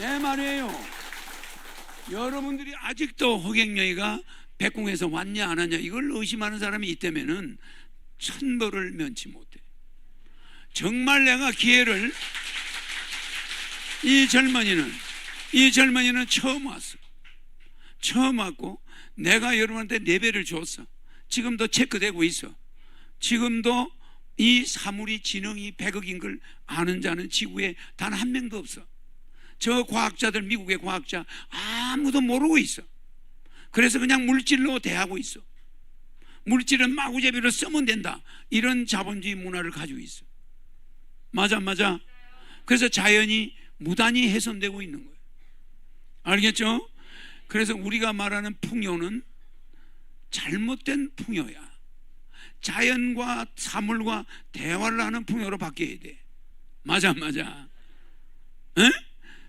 내 말이에요. 여러분들이 아직도 허경영이가 백궁에서 왔냐 안 왔냐 이걸 의심하는 사람이 있다면은 천벌을 면치 못해. 정말 내가 기회를 이 젊은이는 이 젊은이는 처음 왔어. 처음 왔고 내가 여러분한테 네 배를 줬어. 지금도 체크되고 있어. 지금도 이 사물이 지능이 100억인 걸 아는 자는 지구에 단 한 명도 없어. 저 과학자들 미국의 과학자 아무도 모르고 있어. 그래서 그냥 물질로 대하고 있어. 물질은 마구제비로 쓰면 된다. 이런 자본주의 문화를 가지고 있어. 맞아, 맞아. 그래서 자연이 무단히 훼손되고 있는 거예요. 알겠죠? 그래서 우리가 말하는 풍요는 잘못된 풍요야. 자연과 사물과 대화를 하는 풍요로 바뀌어야 돼. 맞아, 맞아. 에?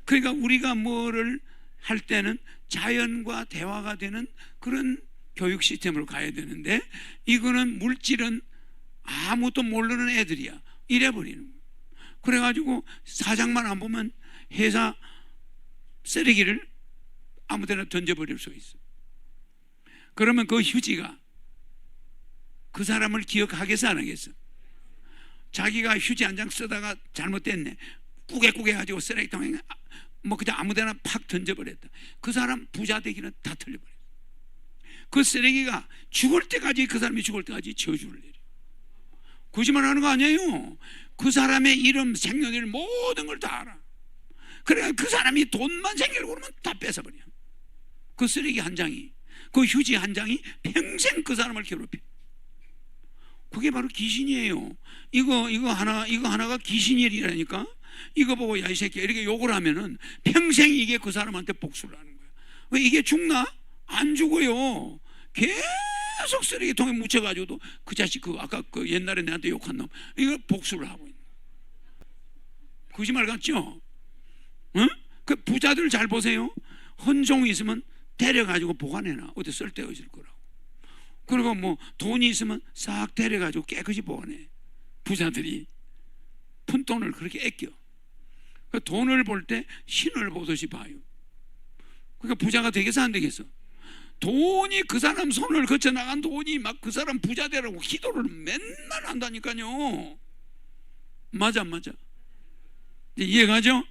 그러니까 우리가 뭐를 할 때는 자연과 대화가 되는 그런 교육 시스템으로 가야 되는데 이거는 물질은 아무것도 모르는 애들이야. 이래버리는 거야. 그래가지고 사장만 안 보면 회사 쓰레기를 아무 데나 던져버릴 수 있어. 그러면 그 휴지가 그 사람을 기억하겠어 안 하겠어? 자기가 휴지 한 장 쓰다가 잘못됐네. 꾸게꾸게 가지고 쓰레기통에 뭐 그냥 아무데나 팍 던져버렸다. 그 사람 부자 되기는 다 틀려버렸어. 그 쓰레기가 죽을 때까지 그 사람이 죽을 때까지 저주를 내려. 거짓말 하는 거 아니에요. 그 사람의 이름, 생년일 모든 걸 다 알아. 그래 그 사람이 돈만 생기려고 그러면 다 뺏어버려. 그 쓰레기 한 장이, 그 휴지 한 장이 평생 그 사람을 괴롭혀. 그게 바로 귀신이에요. 이거 이거 하나 이거 하나가 귀신일이라니까. 이거 보고 야 이 새끼 이렇게 욕을 하면은 평생 이게 그 사람한테 복수를 하는 거야. 왜 이게 죽나? 안 죽어요. 계속 쓰레기통에 묻혀가지고도 그 자식 그 아까 그 옛날에 내한테 욕한 놈 이거 복수를 하고 있는. 거짓말 같죠? 응? 그 부자들 잘 보세요. 헌종이 있으면 데려가지고 보관해놔. 어디 쓸데없을 거라고. 그리고 뭐 돈이 있으면 싹 데려가지고 깨끗이 보관해. 부자들이 푼 돈을 그렇게 아껴. 그 돈을 볼 때 신을 보듯이 봐요. 그러니까 부자가 되겠어 안 되겠어? 돈이 그 사람 손을 거쳐 나간 돈이 막 그 사람 부자 되라고 기도를 맨날 한다니까요. 맞아 맞아. 이해가죠?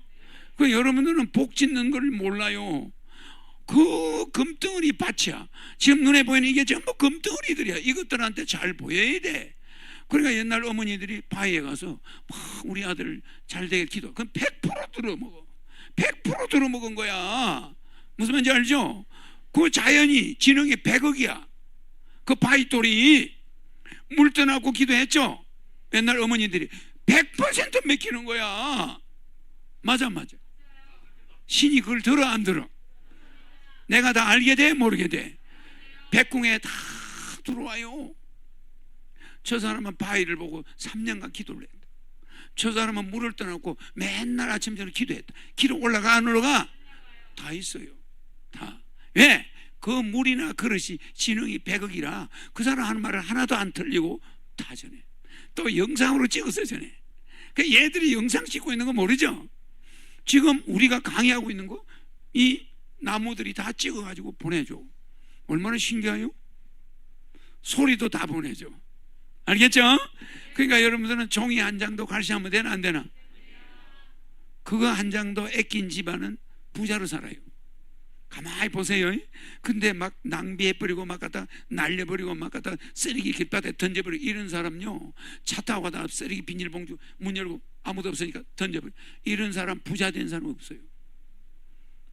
그 여러분들은 복 짓는 걸 몰라요. 그 금덩어리 밭이야. 지금 눈에 보이는 이게 전부 금덩어리들이야. 이것들한테 잘 보여야 돼. 그러니까 옛날 어머니들이 바위에 가서 막 우리 아들 잘 되게 기도. 그럼 100% 들어먹어. 100% 들어먹은 거야. 무슨 말인지 알죠? 그 자연이 지능이 100억이야. 그 바위돌이 물 떠나고 기도했죠? 옛날 어머니들이 100% 맡기는 거야. 맞아, 맞아. 신이 그걸 들어, 안 들어? 내가 다 알게 돼, 모르게 돼? 백궁에 다 들어와요. 저 사람은 바위를 보고 3년간 기도를 했다. 저 사람은 물을 떠나고 맨날 아침 저녁 기도했다. 기도 올라가 안 올라가? 다 있어요. 다. 왜? 그 물이나 그릇이 지능이 100억이라 그 사람 하는 말을 하나도 안 틀리고 다 전해. 또 영상으로 찍어서 전해. 그 얘들이 영상 찍고 있는 거 모르죠? 지금 우리가 강의하고 있는 거 이 나무들이 다 찍어가지고 보내줘. 얼마나 신기해요? 소리도 다 보내줘. 알겠죠? 그러니까 여러분들은 종이 한 장도 갈시하면 되나 안 되나? 그거 한 장도 아낀 집안은 부자로 살아요. 가만히 보세요. 근데 막 낭비해버리고 막 갖다 날려버리고 막 갖다 쓰레기 길바닥에 던져버리고 이런 사람요. 차 타고 가다가 쓰레기 비닐봉투 문 열고 아무도 없으니까 던져버려. 이런 사람 부자 된 사람 없어요.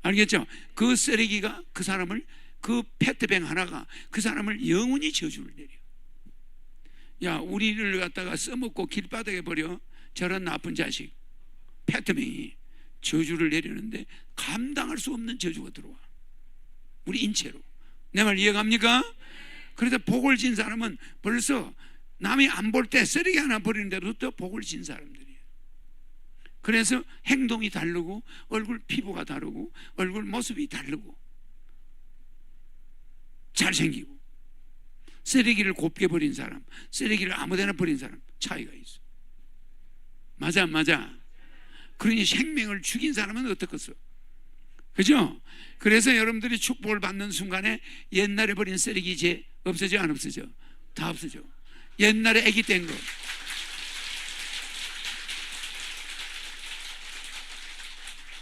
알겠죠? 그 쓰레기가 그 사람을 그 페트병 하나가 그 사람을 영원히 저주를 내려. 야, 우리를 갖다가 써먹고 길바닥에 버려. 저런 나쁜 자식. 페트병이 저주를 내리는데 감당할 수 없는 저주가 들어와. 우리 인체로. 내 말 이해갑니까? 그래서 복을 진 사람은 벌써 남이 안 볼 때 쓰레기 하나 버리는데도 복을 진 사람들이에요. 그래서 행동이 다르고 얼굴 피부가 다르고 얼굴 모습이 다르고 잘생기고 쓰레기를 곱게 버린 사람, 쓰레기를 아무데나 버린 사람 차이가 있어. 맞아, 맞아. 그러니 생명을 죽인 사람은 어떻겠어? 그죠? 그래서 여러분들이 축복을 받는 순간에 옛날에 버린 쓰레기 이제 없어져 안 없어져? 다 없어져. 옛날에 아기 땐 거.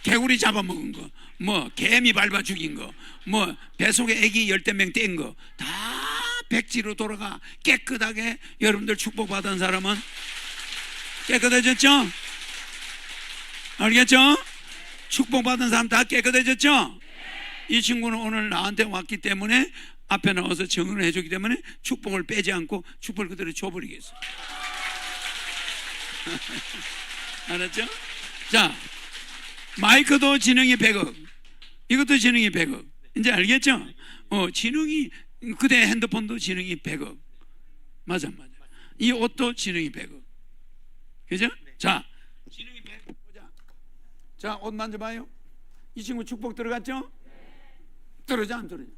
개구리 잡아먹은 거, 뭐 개미 밟아 죽인 거, 뭐 뱃속에 아기 열댓 명 뗀 거, 다 백지로 돌아가 깨끗하게 여러분들 축복받은 사람은 깨끗해졌죠? 알겠죠? 축복받은 사람 다 깨끗해졌죠? 이 친구는 오늘 나한테 왔기 때문에 앞에 나와서 증언을 해주기 때문에 축복을 빼지 않고 축복을 그대로 줘버리겠어. 알았죠? 자, 마이크도 지능이 100억. 이것도 지능이 100억. 이제 알겠죠? 어, 지능이 그대 핸드폰도 지능이 100억. 맞아, 맞아. 이 옷도 지능이 100억. 그죠? 자, 지능이 100억 보자. 자, 옷 만져봐요. 이 친구 축복 들어갔죠? 들어져 안 들어져?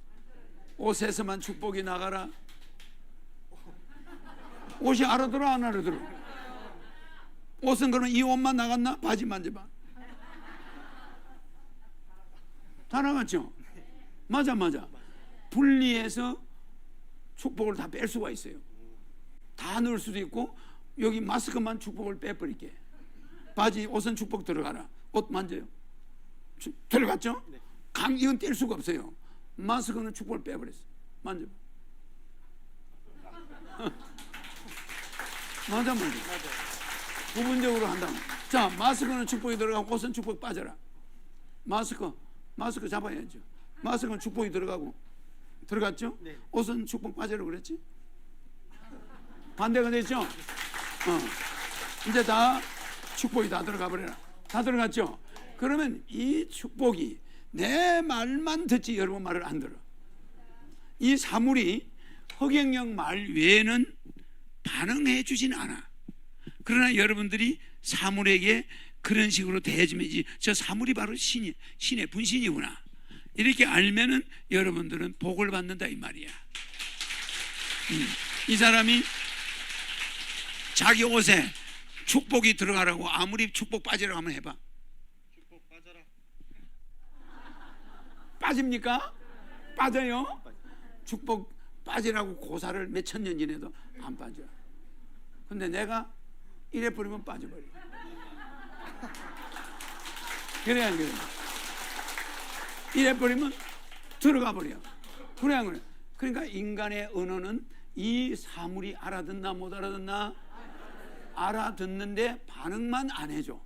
옷에서만 축복이 나가라. 옷이 알아들어 안 알아들어? 옷은 그럼 이 옷만 나갔나? 바지 만져봐. 다 나갔죠? 맞아 맞아. 분리해서 축복을 다 뺄 수가 있어요. 다 넣을 수도 있고 여기 마스크만 축복을 빼버릴게. 바지 옷은 축복 들어가라. 옷 만져요. 주- 들어갔죠? 강 이건 뗄 수가 없어요. 마스크는 축복을 빼버렸어. 만져. 맞아 맞아. 부분적으로 한다. 자 마스크는 축복이 들어가고 옷은 축복 빠져라. 마스크 마스크 잡아야죠. 마스크는 축복이 들어가고 들어갔죠? 네. 옷은 축복 빠져라 그랬지? 반대가 됐죠? 어. 이제 다 축복이 다 들어가 버려라. 다 들어갔죠? 그러면 이 축복이 내 말만 듣지 여러분 말을 안 들어. 이 사물이 허경영 말 외에는 반응해 주진 않아. 그러나 여러분들이 사물에게 그런 식으로 대해주면 이제 저 사물이 바로 신이 신의 분신이구나. 이렇게 알면은 여러분들은 복을 받는다 이 말이야. 음, 이 사람이 자기 옷에 축복이 들어가라고 아무리 축복 빠지라고 하면 해봐. 축복 빠져라. 빠집니까? 빠져요? 축복 빠지라고 고사를 몇 천 년 지내도 안 빠져. 근데 내가 이래 버리면 빠져버려. 그래 안 그래? 이래 버리면 들어가 버려. 그래? 그러니까 인간의 언어는 이 사물이 알아듣나 못 알아듣나? 알아듣는데 반응만 안 해줘.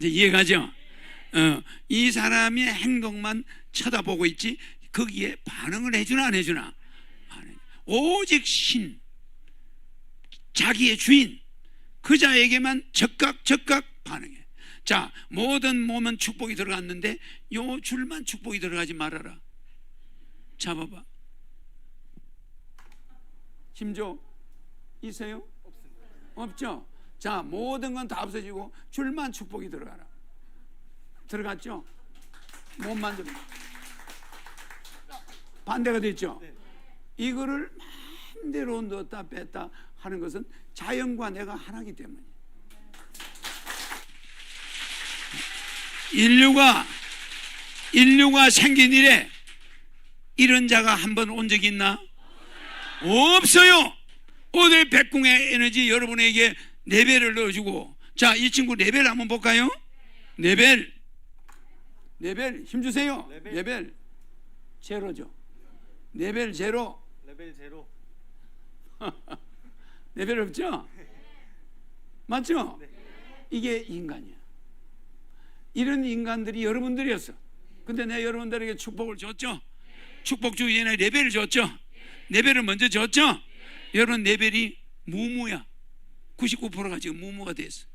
이제 이해가죠? 어, 이 사람의 행동만 쳐다보고 있지 거기에 반응을 해주나 안 해주나? 안 해. 오직 신, 자기의 주인, 그 자에게만 적각 적각 반응해. 자, 모든 몸은 축복이 들어갔는데 요 줄만 축복이 들어가지 말아라. 잡아봐. 힘줘. 있어요? 없죠. 자, 모든 건 다 없어지고 줄만 축복이 들어가라. 들어갔죠? 못 만져. 반대가 됐죠? 이거를 마음대로 넣었다 뺐다 하는 것은 자연과 내가 하나기 때문에. 인류가 인류가 생긴 이래 이런 자가 한 번 온 적이 있나? 없어요. 오늘 백궁의 에너지 여러분에게 네 배를 넣어주고 자 이 친구 레벨 한번 볼까요? 레벨 레벨 힘 주세요. 레벨. 레벨 제로죠. 레벨 제로 레벨 제로. 레벨 없죠? 맞죠? 네. 이게 인간이야. 이런 인간들이 여러분들이었어. 근데 내가 여러분들에게 축복을 줬죠? 축복 주기 전에 레벨을 줬죠? 레벨을 먼저 줬죠? 여러분 레벨이 무무야. 99%가 지금 무무가 됐어.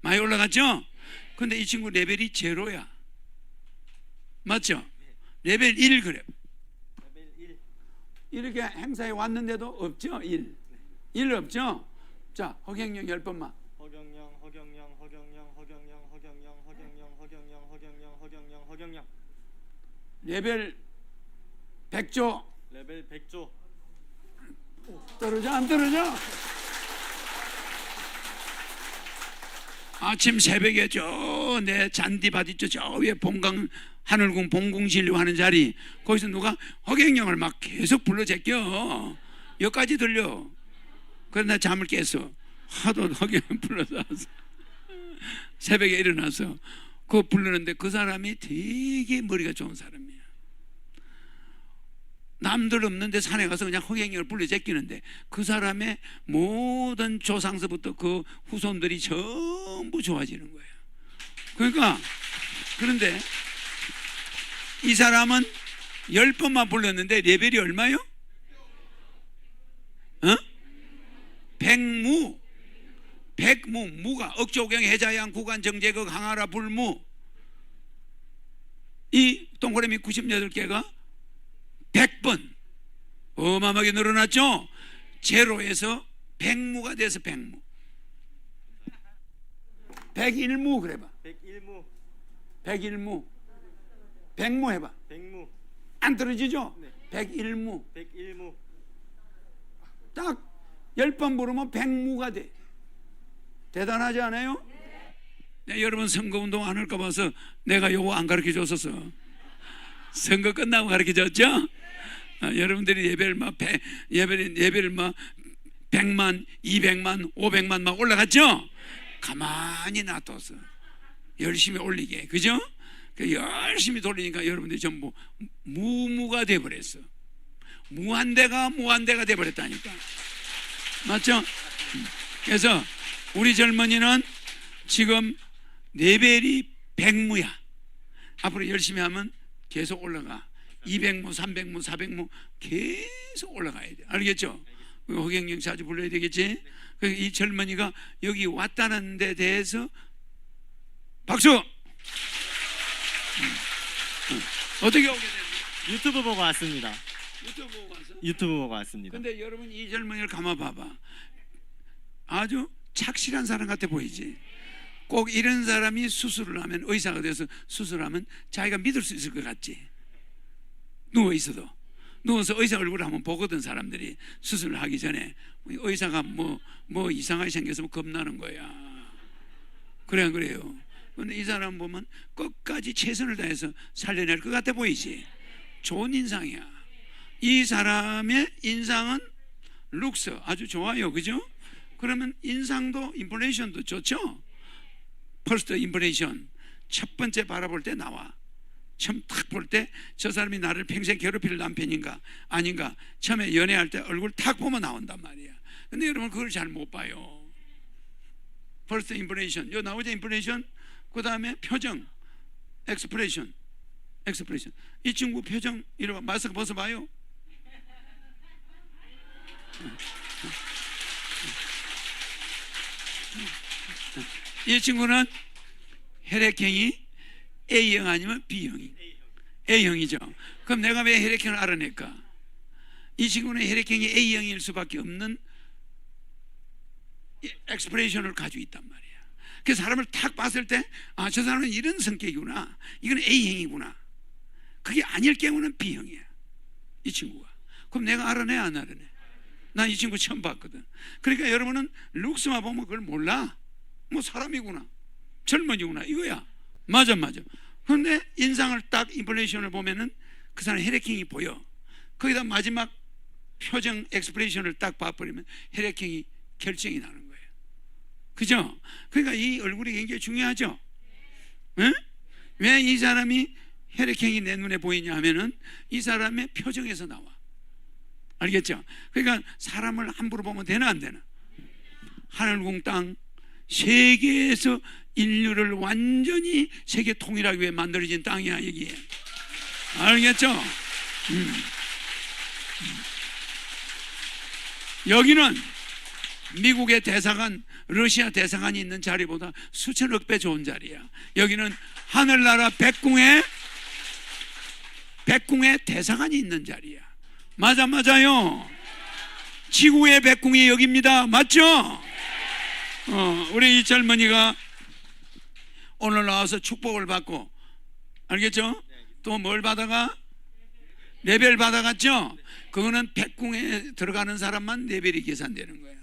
많이 올라갔죠? 근데 이 친구 레벨이 제로야. 맞죠? 레벨 1 그래. 레벨 1. 이렇게 행사에 왔는데도 없죠? 1. 1 없죠? 자, 허경영 열 번만. 허경영, 허경영, 허경영, 허경영, 허경영, 허경영, 허경영, 허경영, 허경영, 허경영. 레벨 100조? 레벨 100조. 떨어져? 안 떨어져? 아침 새벽에 저 내 잔디밭 있죠 저 위에 본강 하늘궁 봉궁실로 하는 자리. 거기서 누가 허경영을 막 계속 불러 제껴. 여기까지 들려. 그래서 나 잠을 깼어 하도 허경영 불러서 새벽에 일어나서 그거 부르는데 그 사람이 되게 머리가 좋은 사람이야 남들 없는데 산에 가서 그냥 허경영을 불러 제끼는데 그 사람의 모든 조상서부터 그 후손들이 전부 좋아지는 거예요 그러니까 그런데 이 사람은 열 번만 불렀는데 레벨이 얼마요? 어? 백무 백무 무가 억조경 해자양 구간 정제극 항하라 불무 이 동그라미 98개가 100번. 어마어마하게 늘어났죠? 제로에서 백무가 돼서 백무. 백일무 그래봐. 백일무. 백일무. 백무 해봐. 백무. 안 떨어지죠? 네. 백일무. 백일무. 딱 열 번 부르면 백무가 돼. 대단하지 않아요? 네, 여러분 선거운동 안 할까 봐서 내가 요거 안 가르쳐 줬었어. 선거 끝나고 가르쳐 줬죠? 아, 여러분들이 예배를 막 배, 예배를 예배를 막 100만, 200만, 500만 막 올라갔죠? 가만히 놔뒀어. 열심히 올리게. 그죠? 그 열심히 돌리니까 여러분들이 전부 무무가 돼 버렸어. 무한대가 무한대가 돼 버렸다니까. 맞죠? 음. 그래서 우리 젊은이는 지금 레벨이 100무야. 앞으로 열심히 하면 계속 올라가. 200무, 300무, 400무 계속 올라가야 돼. 알겠죠? 허경영 자주 불러야 되겠지? 그이 젊은이가 여기 왔다는 데 대해서 박수! 어떻게 오게 됐니? 유튜브 보고 왔습니다 유튜브 보고 왔어? 유튜브 보고 왔습니다 근데 여러분 이 젊은이를 가만 봐봐. 아주 착실한 사람 같아 보이지. 꼭 이런 사람이 수술을 하면 의사가 돼서 수술하면 자기가 믿을 수 있을 것 같지. 누워 있어도 누워서 의사 얼굴을 한번 보거든 사람들이 수술을 하기 전에 의사가 뭐뭐 이상하게 생겨서 겁나는 거야. 그래 안 그래요. 근데 이 사람 보면 끝까지 최선을 다해서 살려낼 것 같아 보이지. 좋은 인상이야. 이 사람의 인상은 룩스 아주 좋아요. 그죠? 그러면 인상도 인플레이션도 좋죠? 퍼스트 인플레이션 첫 번째 바라볼 때 나와. 처음 탁볼때 저 사람이 나를 평생 괴롭힐 남편인가 아닌가 처음에 연애할 때 얼굴 탁 보면 나온단 말이야. 근데 여러분 그걸 잘 못 봐요. 퍼스트 인플레이션 요 나오죠 인플레이션 그 다음에 표정 엑스프레이션 이 친구 표정 이러 마스크 벗어봐요. 이 친구는 혈액형이 A형 아니면 B형이 A형이죠. 그럼 내가 왜 혈액형을 알아낼까? 이 친구는 혈액형이 A형일 수밖에 없는 엑스프레이션을 가지고 있단 말이야. 그 사람을 탁 봤을 때, 아, 저 사람은 이런 성격이구나. 이건 A형이구나. 그게 아닐 경우는 B형이야. 이 친구가. 그럼 내가 알아내, 안 알아내? 난이 친구 처음 봤거든. 그러니까 여러분은 룩스만 보면 그걸 몰라. 뭐 사람이구나. 젊은이구나. 이거야. 맞아, 맞아. 그런데 인상을 딱 인플레이션을 보면은 그 사람 혈액형이 보여. 거기다 마지막 표정 엑스프레이션을 딱 봐버리면 혈액형이 결정이 나는 거예요. 그죠? 그러니까 이 얼굴이 굉장히 중요하죠. 왜이 사람이 혈액형이 내 눈에 보이냐 하면은 이 사람의 표정에서 나와. 알겠죠? 그러니까 사람을 함부로 보면 되나 안 되나? 하늘궁 땅 세계에서 인류를 완전히 세계 통일하기 위해 만들어진 땅이야 여기에. 알겠죠? 음. 여기는 미국의 대사관, 러시아 대사관이 있는 자리보다 수천억 배 좋은 자리야. 여기는 하늘나라 백궁의 백궁의 대사관이 있는 자리야. 맞아 맞아요. 지구의 백궁이 여기입니다. 맞죠? 어, 우리 이 젊은이가 오늘 나와서 축복을 받고 알겠죠? 또 뭘 받아가? 레벨 받아갔죠? 그거는 백궁에 들어가는 사람만 레벨이 계산되는 거야.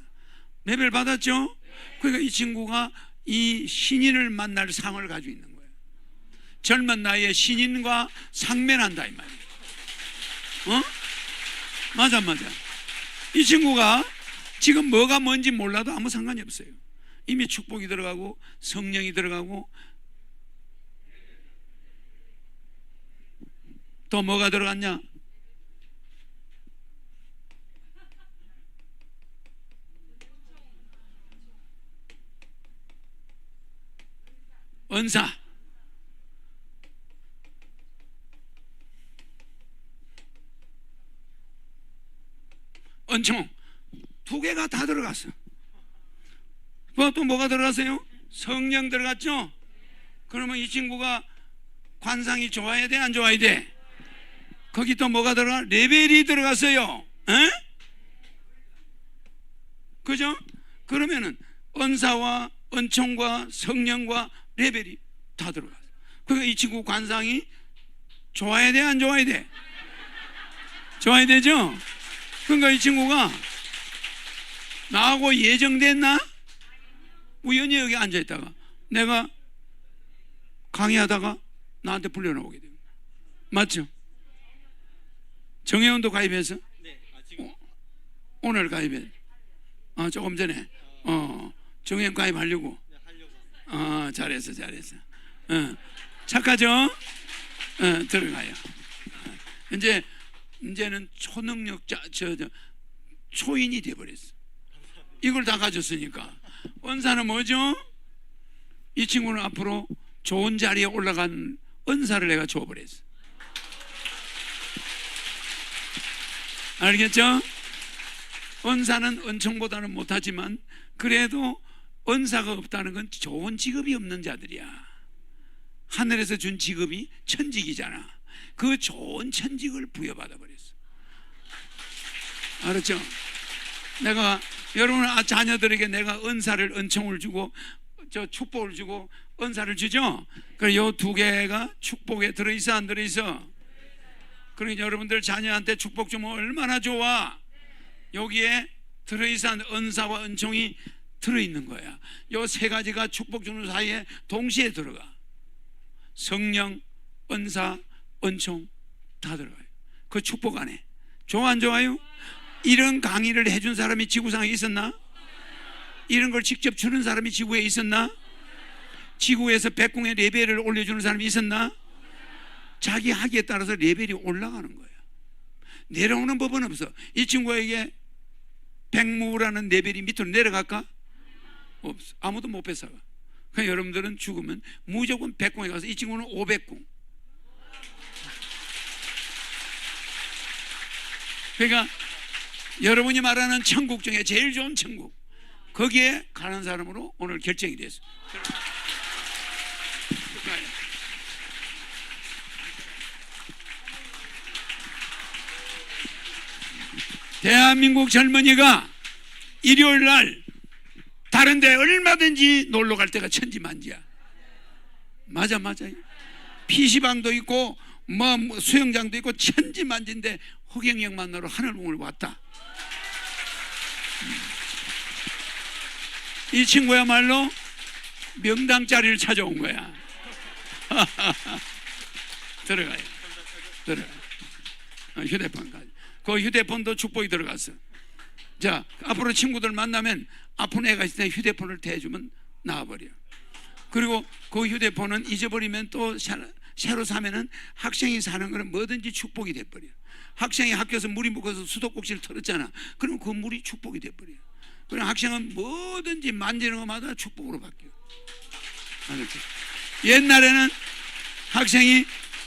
레벨 받았죠? 그러니까 이 친구가 이 신인을 만날 상을 가지고 있는 거예요. 젊은 나이에 신인과 상면한다 이 말이에요. 어? 맞아 맞아. 이 친구가 지금 뭐가 뭔지 몰라도 아무 상관이 없어요. 이미 축복이 들어가고 성령이 들어가고 또 뭐가 들어갔냐? 은사. 은총 두 개가 다 들어갔어. 뭐또 뭐가 들어갔어요? 성령 들어갔죠? 그러면 이 친구가 관상이 좋아야 돼, 안 좋아야 돼? 거기 또 뭐가 들어가? 레벨이 들어갔어요. 에? 그죠? 그러면은 은사와 은총과 성령과 레벨이 다 들어갔어. 그러니까 이 친구 관상이 좋아야 돼, 안 좋아야 돼? 좋아야 되죠? 그러니까 이 친구가 나하고 예정됐나? 우연히 여기 앉아 있다가 내가 강의하다가 나한테 불려 나오게 됩니다. 맞죠? 정혜원도 가입해서 네. 아 지금 오늘 가입해. 어, 조금 전에 어, 정혜원 가입하려고. 네, 하려고. 어, 잘했어, 잘했어. 어, 착하죠? 어, 들어가요. 어, 이제 이제는 초능력자, 저, 저 초인이 돼 버렸어. 이걸 다 가졌으니까. 은사는 뭐죠? 이 친구는 앞으로 좋은 자리에 올라간 은사를 내가 줘버렸어. 알겠죠? 은사는 은총보다는 못하지만 그래도 은사가 없다는 건 좋은 직업이 없는 자들이야. 하늘에서 준 직업이 천직이잖아. 그 좋은 천직을 부여받아 버렸어. 알았죠? 내가 여러분 아, 자녀들에게 내가 은사를 은총을 주고 저 축복을 주고 은사를 주죠. 그래 요두 개가 축복에 들어 있어 안 들어 있어? 그러니까 여러분들 자녀한테 축복 주면 얼마나 좋아. 여기에 들어 있어 은사와 은총이 들어 있는 거야. 요 세 가지가 축복 주는 사이에 동시에 들어가. 성령, 은사, 은총 다 들어가요. 그 축복 안에. 좋아 안 좋아요? 이런 강의를 해준 사람이 지구상에 있었나? 이런 걸 직접 주는 사람이 지구에 있었나? 지구에서 백궁의 레벨을 올려주는 사람이 있었나? 자기 하기에 따라서 레벨이 올라가는 거야. 내려오는 법은 없어. 이 친구에게 백무라는 레벨이 밑으로 내려갈까? 없어. 아무도 못 뺏어가. 그러니까 여러분들은 죽으면 무조건 백궁에 가서 이 친구는 오백궁. 그러니까 여러분이 말하는 천국 중에 제일 좋은 천국 거기에 가는 사람으로 오늘 결정이 됐어. 대한민국 젊은이가 일요일 날 다른데 얼마든지 놀러 갈 때가 천지만지야. 맞아 맞아. PC방도 있고 뭐 수영장도 있고 천지만지인데 허경영 만나러 하늘궁을 왔다. 이 친구야말로 명당 자리를 찾아온 거야. 들어가요. 들어가. 어, 휴대폰까지. 그 휴대폰도 축복이 들어갔어. 자, 앞으로 친구들 만나면 아픈 애가 있을 때 휴대폰을 대주면 나와버려. 그리고 그 휴대폰은 잊어버리면 또 새- 새로 사면은 학생이 사는 거는 뭐든지 축복이 돼버려. 학생이 학교에서 물이 묵어서 수도꼭지를 털었잖아. 그럼 그 물이 축복이 돼버려. 그럼 학생은 뭐든지 만지는 것마다 축복으로 바뀌어. 알았지? 옛날에는 학생이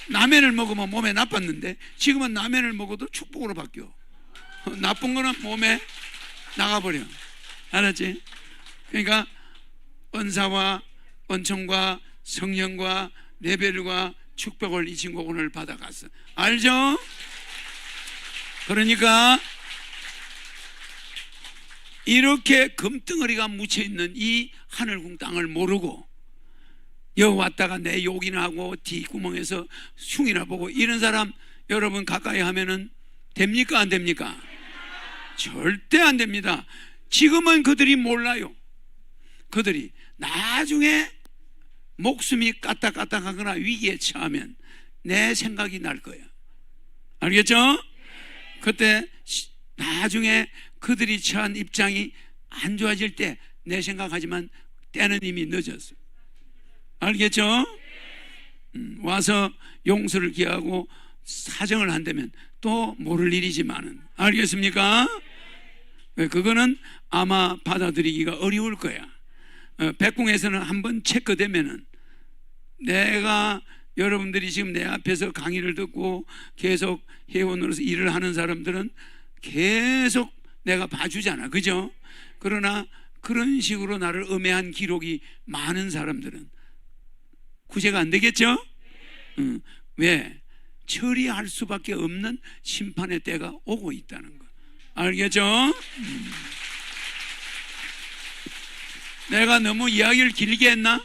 라면을 먹으면 몸에 나빴는데 지금은 라면을 먹어도 축복으로 바뀌어. 나쁜 거는 몸에 나가버려. 알았지? 그러니까 은사와 은총과 성령과 레벨과 축복을 이 친구 오늘 받아갔어. 알죠? 그러니까 이렇게 금덩어리가 묻혀 있는 이 하늘궁 땅을 모르고 여 왔다가 내 욕이나 하고 뒷구멍에서 흉이나 보고 이런 사람 여러분 가까이 하면은 됩니까 안 됩니까? 절대 안 됩니다. 지금은 그들이 몰라요. 그들이 나중에 목숨이 까딱까딱하거나 위기에 처하면 내 생각이 날 거야. 알겠죠? 그때 시- 나중에 그들이 처한 입장이 안 좋아질 때 내 생각하지만 때는 이미 늦었어. 알겠죠? 음, 와서 용서를 기하고 사정을 한다면 또 모를 일이지만은 알겠습니까? 네, 그거는 아마 받아들이기가 어려울 거야. 어, 백궁에서는 한번 체크되면은 내가 여러분들이 지금 내 앞에서 강의를 듣고 계속 회원으로서 일을 하는 사람들은 계속 내가 봐주잖아. 그죠? 그러나 그런 식으로 나를 음해한 기록이 많은 사람들은 구제가 안 되겠죠? 응. 왜? 처리할 수밖에 없는 심판의 때가 오고 있다는 거. 알겠죠? 음. 내가 너무 이야기를 길게 했나?